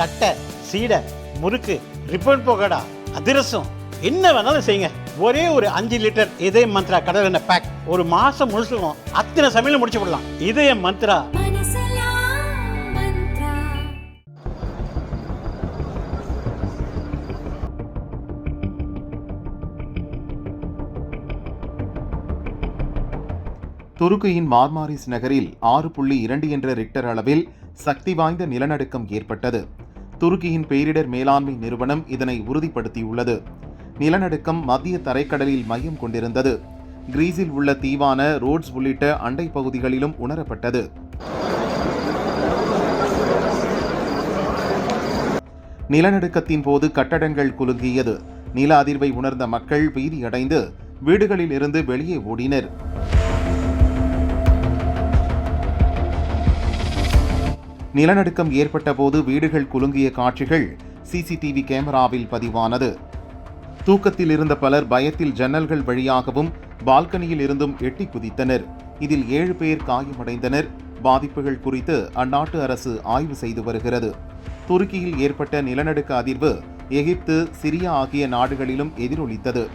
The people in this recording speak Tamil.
தட்டை சீடை முறுக்கு ரிப்பன் போகடா அதிரசம் என்ன வேணாலும் செய்யுங்க. ஒரே ஒரு அஞ்சு லிட்டர் இதய மந்த்ரா கடல் எண்ணெய் பேக் ஒரு மாசம் முழுசுக்கும் அத்தனை சமையல் முடிச்சு விடலாம் இதய மந்த்ரா. துருக்கியின் மார்மாரிஸ் நகரில் ஆறு புள்ளி இரண்டு என்ற ரிக்டர் அளவில் சக்தி வாய்ந்த நிலநடுக்கம் ஏற்பட்டது. துருக்கியின் பேரிடர் மேலாண்மை நிறுவனம் இதனை உறுதிப்படுத்தியுள்ளது. நிலநடுக்கம் மத்திய தரைக்கடலில் மையம் கொண்டிருந்தது. கிரீஸில் உள்ள தீவான ரோட்ஸ் உள்ளிட்ட அண்டை பகுதிகளிலும் உணரப்பட்டது. நிலநடுக்கத்தின் போது கட்டடங்கள் குலுங்கியது. நில அதிர்வை உணர்ந்த மக்கள் பீதியடைந்து வீடுகளில் இருந்து வெளியே ஓடினர். நிலநடுக்கம் ஏற்பட்ட போது வீடுகள் குலுங்கிய காட்சிகள் சிசிடிவி கேமராவில் பதிவானது. தூக்கத்தில் இருந்த பலர் பயத்தில் ஜன்னல்கள் வழியாகவும் பால்கனியில் இருந்தும் எட்டி குதித்தனர். இதில் ஏழு பேர் காயமடைந்தனர். பாதிப்புகள் குறித்து அந்நாட்டு அரசு ஆய்வு செய்து வருகிறது. துருக்கியில் ஏற்பட்ட நிலநடுக்க அதிர்வு எகிப்து சிரியா ஆகிய நாடுகளிலும் எதிரொலித்தது.